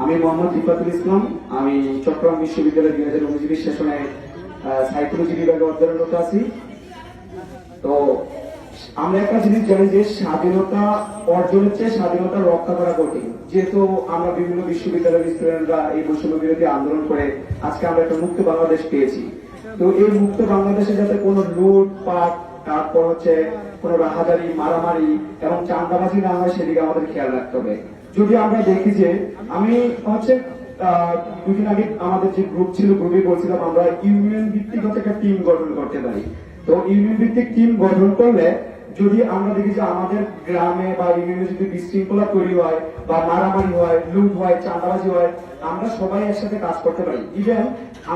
আমি মোহাম্মদ রিফাতুল ইসলাম, আমি চট্টগ্রাম বিশ্ববিদ্যালয় দুই হাজার উনত্রিশ সেশনে সাইকোলজি বিভাগে অধ্যয়নরত আছি। তো আমরা একটা জিনিস জানি যে স্বাধীনতা অর্জনের চেয়ে স্বাধীনতা রক্ষা করা কঠিন। যেহেতু আমরা বিভিন্ন বিশ্ববিদ্যালয়ের স্টুডেন্টরা এই বৈষম্য বিরোধী আন্দোলন করে আজকে আমরা একটা মুক্ত বাংলাদেশ পেয়েছি। তো এই মুক্ত বাংলাদেশে যাতে কোনো লুট পাট তারপর হচ্ছে কোনো রাহাদারি, মারামারি এবং চান্দাবাজি না হয় সেদিকে আমাদের খেয়াল রাখতে হবে। যদি আমরা দেখি যে আমি হচ্ছে দুদিন আগে আমাদের যে গ্রুপ ছিল গ্রুপে বলছিলাম আমরা ইউনিয়ন ভিত্তিক হচ্ছে একটা টিম গঠন করতে পারি। তো ইউনিয়ন ভিত্তিক টিম গঠন করলে যদি আমরা দেখি যে আমাদের গ্রামে বা ইউনিয়নে যদি বিশৃঙ্খলা তৈরি হয় বা মারামারি হয়, লুট হয়, চাঁদাবাজি হয়, আমরা সবাই একসাথে কাজ করতে পারি। ইভেন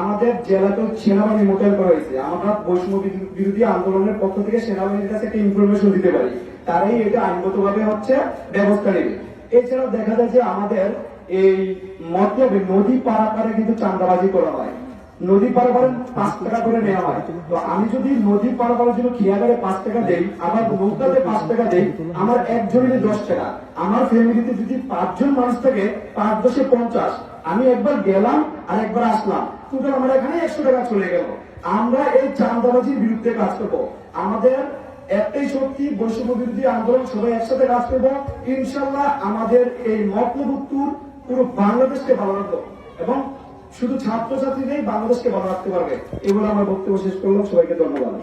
আমাদের জেলাতেও সেনাবাহিনী মোতায়েন করা হয়েছে। আমরা বৈষম্য বিরোধী আন্দোলনের পক্ষ থেকে সেনাবাহিনীর কাছে একটা ইনফরমেশন দিতে পারি। তারাই এটা আইনগতভাবে হচ্ছে ব্যবস্থা নেবে। এছাড়াও দেখা যায় যে আমাদের এই মতলবে নদী পারাপারে কিন্তু চাঁদাবাজি করা হয়। নদী পারাপারে পাঁচ টাকা করে নেওয়া হয়। তো আমি যদি নদী পারাপারের জন্য খিয়াগারে পাঁচ টাকা দেই আবার নৌকাতে পাঁচ টাকা দেই, আমার একজনের দশ টাকা। আমার ফ্যামিলিতে যদি পাঁচজন মানুষ থাকে, পাঁচ দশে পঞ্চাশ। আমি একবার গেলাম আর একবার আসলাম। টোটাল আমার এখানে একশো টাকা চলে গেল। আমরা এই চান্দাবাজির বিরুদ্ধে কাজ করব। আমাদের একটাই শক্তি, বৈষম্য বিরোধী আন্দোলন, সবাই একসাথে কাজ করব। ইনশাল্লাহ আমাদের এই মতলবুত্তুর পুরো বাংলাদেশকে ভালো রাখব। এবং শুধু ছাত্রছাত্রীরাই বাংলাদেশকে ভালো রাখতে পারবে এগুলো আমার বক্তব্য শেষ করলাম। সবাইকে ধন্যবাদ।